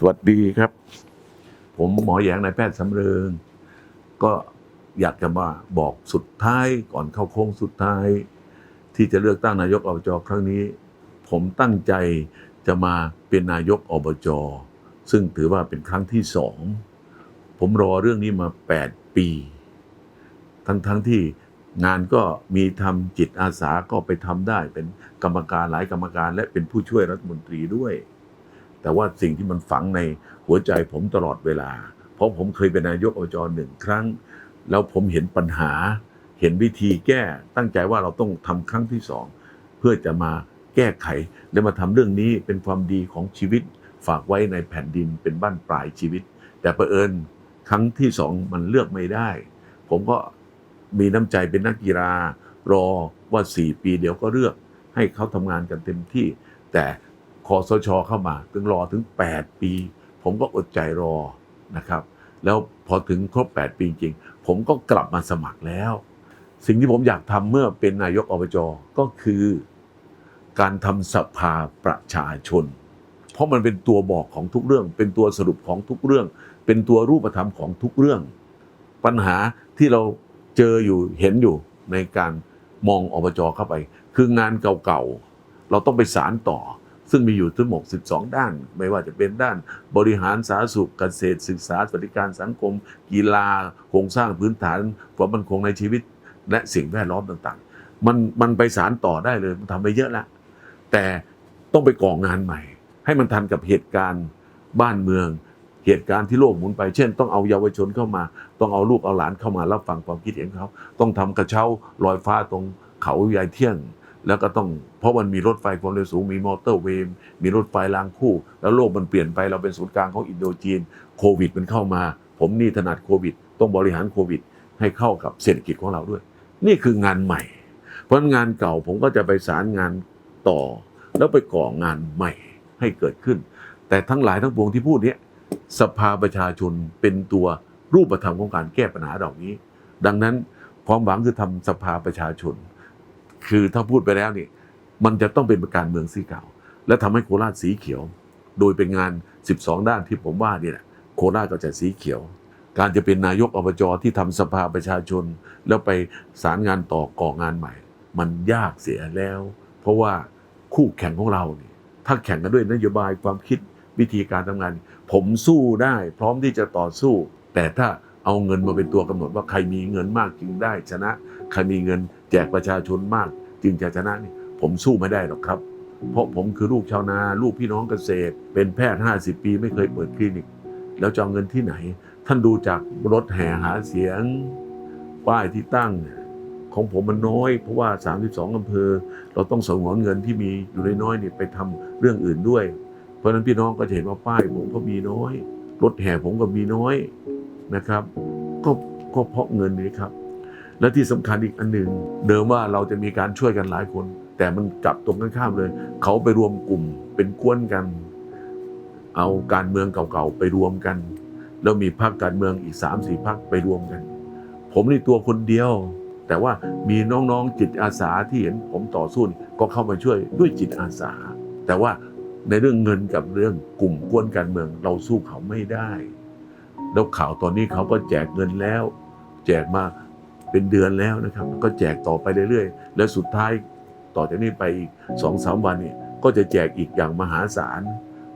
สวัสดีครับ ผมหมอแยงนายแพทย์สำเริง ก็อยากจะมาบอกสุดท้ายก่อนเข้าโค้งสุดท้าย ที่จะเลือกตั้งนายกอบจครั้งนี้ ผมตั้งใจจะมาเป็นนายกอบจซึ่งถือว่าเป็นครั้งที่สอง ผมรอเรื่องนี้มา 8 ปี ทั้งทั้งที่งานก็มีทำจิตอาสาก็ไปทำได้เป็นกรรมการหลายกรรมการและเป็นผู้ช่วยรัฐมนตรีด้วย แต่ว่าสิ่งที่มันฝังในหัวใจผมตลอดเวลา เพราะผมเคยเป็นนายกอบจหนึ่งครั้ง แล้วผมเห็นปัญหา เห็นวิธีแก้ตั้งใจว่าเราต้องทำครั้งที่สองเพื่อจะมาแก้ไข และมาทำเรื่องนี้เป็นความดีของชีวิต ฝากไว้ในแผ่นดินเป็นบ้านปลายชีวิต แต่ประเอิญครั้งที่สองมันเลือกไม่ได้ ผมก็มีน้ำใจเป็นนักกีฬารอว่า 4 ปีเดี๋ยวก็เลือก ให้เขาทำงานกันเต็มที่ แต่ คอสชเข้ามาถึงรอถึง 8 ปี ผมก็อดใจรอนะครับ แล้วพอถึงครบ 8 ปีจริง ผมก็กลับมาสมัครแล้ว สิ่งที่ผมอยากทำเมื่อเป็นนายกอบจก็คือ การทำสภาประชาชน เพราะมันเป็นตัวบอกของทุกเรื่อง เป็นตัวสรุปของทุกเรื่อง เป็นตัวรูปธรรมของทุกเรื่อง ปัญหาที่เราเจออยู่เห็นอยู่ในการมองอบจเข้าไป คืองานเก่าๆ เราต้องไปสารต่อ ซึ่งมีอยู่ทั้งหมด 12 ด้าน ไม่ว่าจะเป็นด้านบริหารสาธารณสุขเกษตรศึกษาสวัสดิการสังคม กีฬาโครงสร้างพื้นฐานความมั่นคงในชีวิต และสิ่งแวดล้อมต่างๆ มันมันไปสารต่อได้เลยมันทำไปเยอะแล้วแต่ต้องไปก่องานใหม่ ให้มันทันกับเหตุการณ์บ้านเมือง เหตุการณ์ที่โลกหมุนไป เช่น ต้องเอาเยาวชนเข้ามา ต้องเอาลูกเอาหลานเข้ามารับฟังความคิดเห็นเขา ต้องทำกระเช้าลอยฟ้าตรงเขายายเที่ยง แล้วก็ต้องเพราะมันมีรถไฟความเร็วสูงมีมอเตอร์เวย์มีรถไฟรางคู่ แล้วโลกมันเปลี่ยนไปเราเป็นศูนย์กลางของอินโดจีนโควิดมันเข้ามา ผมนี่ถนัดโควิด ต้องบริหารโควิด ให้เข้ากับเศรษฐกิจของเราด้วย นี่คืองานใหม่ เพราะงานเก่าผมก็จะไปสารงานต่อ แล้วไปก่องานใหม่ให้เกิดขึ้น แต่ทั้งหลายทั้งปวงที่พูดเนี้ยสภาประชาชนเป็นตัวรูปธรรมของการแก้ปัญหาเหล่านี้ ดังนั้นความหวังคือทำสภาประชาชน คือถ้าพูดไปแล้วนี่มันจะต้องเป็นการเมืองสีเก่า และทำให้โคราชสีเขียว โดยเป็นงาน 12 ด้านที่ผมว่าเนี่ยแหละโคราชก็จะสีเขียว การจะเป็นนายกอบจที่ทำสภาประชาชน แล้วไปสารงานต่อก่องานใหม่ มันยากเสียแล้ว เพราะว่าคู่แข่งของเราเนี่ยถ้าแข่งกันด้วยนโยบายความคิดวิธีการทำงาน ผมสู้ได้ พร้อมที่จะต่อสู้ แต่ถ้าเอาเงินมาเป็นตัวกำหนดว่าใครมีเงินมากจึงได้ชนะ ใครมีเงิน แจกประชาชนมาก จึงจะชนะนี่ผมสู้ไม่ได้หรอกครับ เพราะผมคือลูกชาวนา ลูกพี่น้องเกษตร เป็นแพทย์ 50 ปีไม่เคยเปิดคลินิก แล้วจะเอาเงินที่ไหน ท่านดูจากรถแห่หาเสียง ป้ายที่ตั้ง ของผมมันน้อย เพราะว่า 32อำเภอ เราต้องสงวนเงินที่มีอยู่น้อยๆเนี่ยไปทำเรื่องอื่นด้วย เพราะฉะนั้นพี่น้องก็จะเห็นว่าป้ายผมก็มีน้อย รถแห่ผมก็มีน้อยนะครับ ก็ก็เพราะเงินนี้ครับ และที่สำคัญอีกอันหนึ่งเดิมว่าเราจะมีการช่วยกันหลายคน แต่มันกลับตรงกันข้ามเลย เขาไปรวมกลุ่มเป็นกวนกัน เอาการเมืองเก่าๆไปรวมกัน แล้วมีพรรคการเมืองอีก3ามสี่พรรคไปรวมกัน ผมนี่ตัวคนเดียว แต่ว่ามีน้องๆจิตอาสาที่เห็นผมต่อสู้ก็เข้ามาช่วยด้วยจิตอาสา แต่ว่าในเรื่องเงินกับเรื่องกลุ่มกวนการเมืองเราสู้เขาไม่ได้ แล้วข่าวตอนนี้เขาก็แจกเงินแล้ว แจกมา เป็นเดือนแล้วนะครับ ก็แจกต่อไปเรื่อยๆ แล้วสุดท้ายต่อจากนี้ไปอีกสองสามวันเนี่ยก็จะแจกอีกอย่างมหาศาล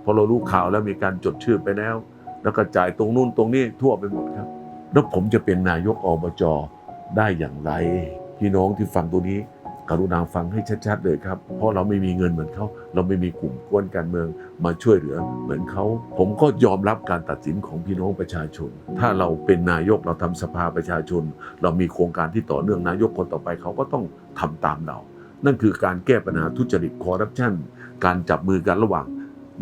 พอเรารู้ข่าวแล้วมีการจดชื่อไปแล้ว แล้วก็จ่ายตรงนู้นตรงนี้ทั่วไปหมดครับ แล้วผมจะเป็นนายกอบจได้อย่างไร พี่น้องที่ฟังตัวนี้ กรุณาฟังให้ชัดๆเลยครับ เพราะเราไม่มีเงินเหมือนเขา เราไม่มีกลุ่มกวนการเมืองมาช่วยเหลือเหมือนเขา ผมก็ยอมรับการตัดสินของพี่น้องประชาชน ถ้าเราเป็นนายกเราทำสภาประชาชน เรามีโครงการที่ต่อเนื่องนายกคนต่อไปเขาก็ต้องทำตามเรา นั่นคือการแก้ปัญหาทุจริตคอร์รัปชันการจับมือกันระหว่าง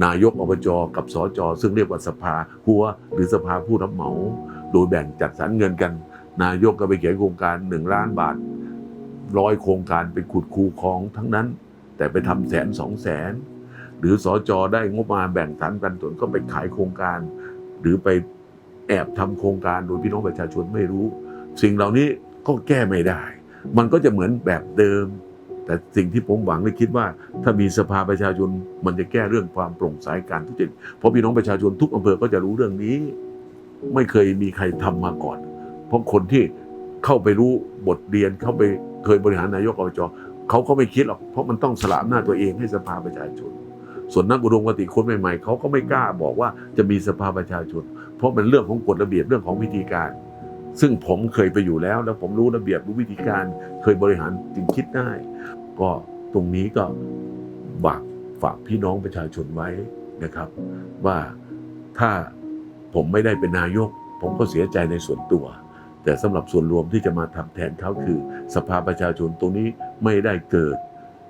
นายกอบจกับสจซึ่งเรียกว่าสภาหัวหรือสภาผู้รับเหมา โดยแบ่งจัดสรรเงินกัน นายกก็ไปเขียนโครงการหนึ่งล้านบาท ร้อยโครงการไปขุดคูคลองทั้งนั้น แต่ไปทำแสนสองแสน หรือสอจอได้งบประมาณแบ่งสรรกันส่วนก็ไปขายโครงการ หรือไปแอบทำโครงการโดยพี่น้องประชาชนไม่รู้ สิ่งเหล่านี้ก็แก้ไม่ได้ มันก็จะเหมือนแบบเดิม แต่สิ่งที่ผมหวังและคิดว่า ถ้ามีสภาประชาชนมันจะแก้เรื่องความโปร่งใสการทุจริตเพราะพี่น้องประชาชนทุกอำเภอก็จะรู้เรื่องนี้ ไม่เคยมีใครทำมาก่อน เพราะคนที่เข้าไปรู้บทเรียนเข้าไป เคยบริหารนายกอบจเขาก็ไม่คิดหรอกเพราะมันต้องสละอำนาจตัวเองให้สภาประชาชน ส่วนนักอุดมคติคนใหม่ๆเขาก็ไม่กล้าบอกว่าจะมีสภาประชาชน เพราะมันเรื่องของกฎระเบียบเรื่องของวิธีการ ซึ่งผมเคยไปอยู่แล้ว แล้วผมรู้ระเบียบรู้วิธีการ เคยบริหารจึงคิดได้ ก็ตรงนี้ก็ฝากฝากพี่น้องประชาชนไว้นะครับ ว่าถ้าผมไม่ได้เป็นนายก ผมก็เสียใจในส่วนตัว แต่สำหรับส่วนรวมที่จะมาทำแทนเขาคือ สภาประชาชนตรงนี้ไม่ได้เกิด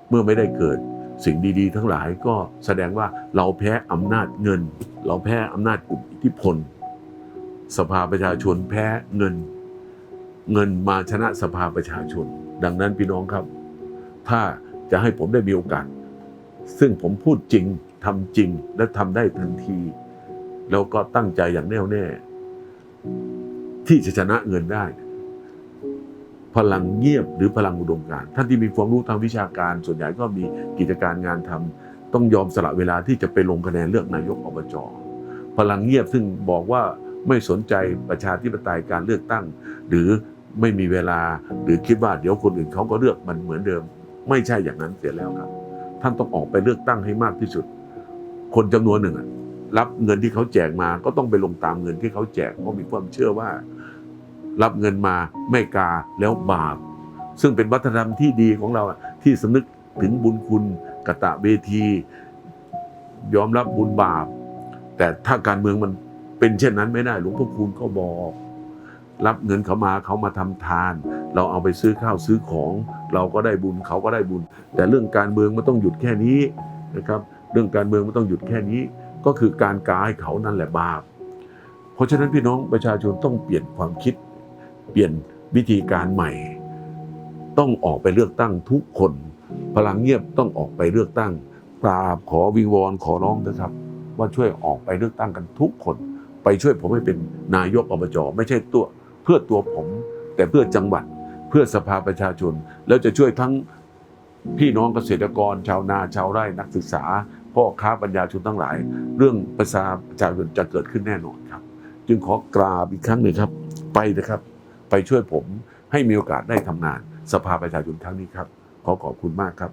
เมื่อไม่ได้เกิด สิ่งดีๆ ทั้งหลายก็แสดงว่าเราแพ้อำนาจเงิน เราแพ้อำนาจกลุ่มอิทธิพล สภาประชาชนแพ้เงิน เงินมาชนะสภาประชาชน ดังนั้นพี่น้องครับ ถ้าจะให้ผมได้มีโอกาส ซึ่งผมพูดจริงทำจริงและทำได้ทันที แล้วก็ตั้งใจอย่างแน่วแน่ ที่จะชนะเงินได้ พลังเงียบหรือพลังอุดมการณ์ท่านที่มีความรู้ทางวิชาการ ส่วนใหญ่ก็มีกิจการงานทำต้องยอมสละเวลาที่จะไปลงคะแนนเลือกนายกอบจพลังเงียบซึ่งบอกว่าไม่สนใจประชาธิปไตยการเลือกตั้ง หรือไม่มีเวลาหรือคิดว่าเดี๋ยวคนอื่นเขาก็เลือกมันเหมือนเดิม ไม่ใช่อย่างนั้นเสียแล้วครับ ท่านต้องออกไปเลือกตั้งให้มากที่สุด คนจำนวนหนึ่งรับเงินที่เขาแจกมาก็ต้องไปลงตามเงินที่เขาแจกเพราะมีความเชื่อว่า รับเงินมาไม่กาแล้วบาป ซึ่งเป็นวัฒนธรรมที่ดีของเราที่สำนึกถึงบุญคุณกตะเวที ยอมรับบุญบาป แต่ถ้าการเมืองมันเป็นเช่นนั้นไม่ได้หลวงพ่อคูณก็บอก รับเงินเขามาเขามาทำทาน เราเอาไปซื้อข้าวซื้อของ เราก็ได้บุญเขาก็ได้บุญ แต่เรื่องการเมืองมันต้องหยุดแค่นี้นะครับ เรื่องการเมืองมันต้องหยุดแค่นี้ ก็คือการกาให้เขานั่นแหละบาป เพราะฉะนั้นพี่น้องประชาชนต้องเปลี่ยนความคิด เปลี่ยนวิธีการใหม่ ต้องออกไปเลือกตั้งทุกคน พลังเงียบต้องออกไปเลือกตั้งกราบขอวิงวอนขอร้องนะครับ ว่าช่วยออกไปเลือกตั้งกันทุกคน ไปช่วยผมให้เป็นนายกอบจไม่ใช่ตัวเพื่อตัวผม แต่เพื่อจังหวัดเพื่อสภาประชาชน แล้วจะช่วยทั้งพี่น้องเกษตรกร ชาวนาชาวไร่นักศึกษาพ่อค้าปัญญาชนทั้งหลาย เรื่องประชาประชาชนจะเกิดขึ้นแน่นอนครับ จึงขอกราบอีกครั้งหนึ่งครับ ไปนะครับ ไปช่วยผมให้มีโอกาสได้ทำงานสภาประชาชนครั้งนี้ครับ ขอขอบคุณมากครับ